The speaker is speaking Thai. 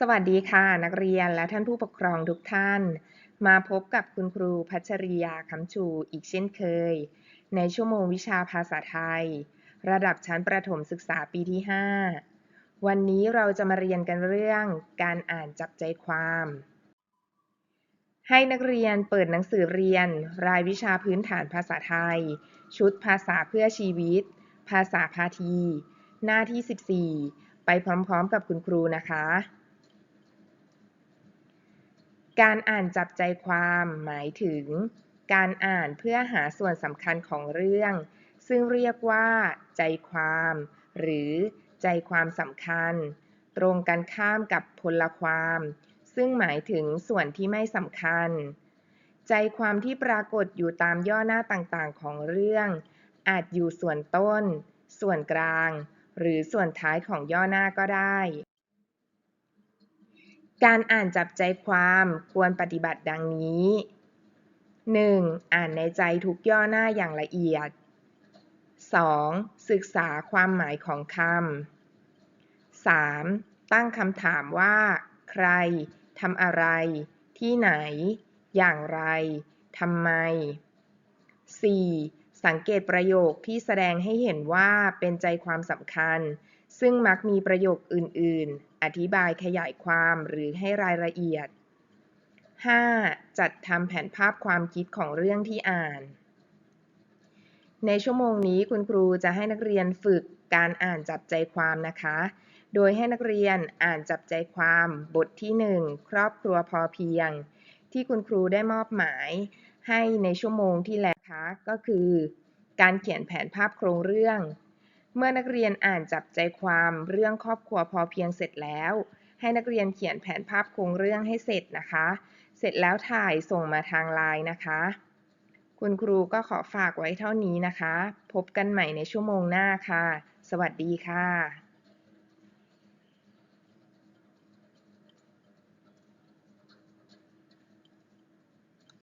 สวัสดีค่ะนักเรียนและท่านผู้ปกครองทุกท่าน มาพบกับคุณครูพัชริยาคำชูอีกเช่นเคย ในชั่วโมงวิชาภาษาไทย ระดับชั้นประถมศึกษาปีที่ 5 วันนี้เราจะมาเรียนกันเรื่องการอ่านจับใจความ ให้นักเรียนเปิดหนังสือเรียน รายวิชาพื้นฐานภาษาไทย ชุดภาษาเพื่อชีวิต ภาษาพาที หน้าที่ 14 ไปพร้อมๆ กับคุณครูนะคะ การอ่านจับใจความหมายถึง การอ่านเพื่อหาส่วนสำคัญของเรื่อง ซึ่งเรียกว่า ใจความ หรือใจความสำคัญ ตรงกันข้ามกับพลความ ซึ่งหมายถึงส่วนที่ไม่สำคัญ ใจความที่ปรากฏอยู่ตามย่อหน้าต่างๆของเรื่อง อาจอยู่ส่วนต้น ส่วนกลาง หรือส่วนท้ายของย่อหน้าก็ได้ การอ่านจับใจความควรปฏิบัติดังนี้ 1. อ่านในใจทุกย่อหน้าอย่างละเอียด 2. ศึกษาความหมายของคำ 3. ตั้งคำถามว่า ใครทำอะไร ที่ไหน อย่างไรทำไม 4. สังเกตประโยคที่แสดงให้เห็นว่าเป็นใจความสำคัญ ซึ่งมักมีประโยคอื่น ๆ อธิบายขยายความหรือให้รายละเอียด 5. จัดทำแผนภาพความคิดของเรื่องที่อ่าน ในชั่วโมงนี้คุณครูจะให้นักเรียนฝึกการอ่านจับใจความนะคะ โดยให้นักเรียนอ่านจับใจความบทที่ 1 ครอบครัวพอเพียง ที่คุณครูได้มอบหมายให้ในชั่วโมงที่แล้ว คะก็คือการเขียนแผนภาพโครงเรื่อง เมื่อนักเรียนอ่านจับใจความเรื่องครอบครัวพอเพียงเสร็จแล้ว ให้นักเรียนเขียนแผนภาพโครงเรื่องให้เสร็จนะคะ เสร็จแล้วถ่ายส่งมาทางไลน์นะคะ คุณครูก็ขอฝากไว้เท่านี้นะคะ พบกันใหม่ในชั่วโมงหน้าค่ะ สวัสดีค่ะ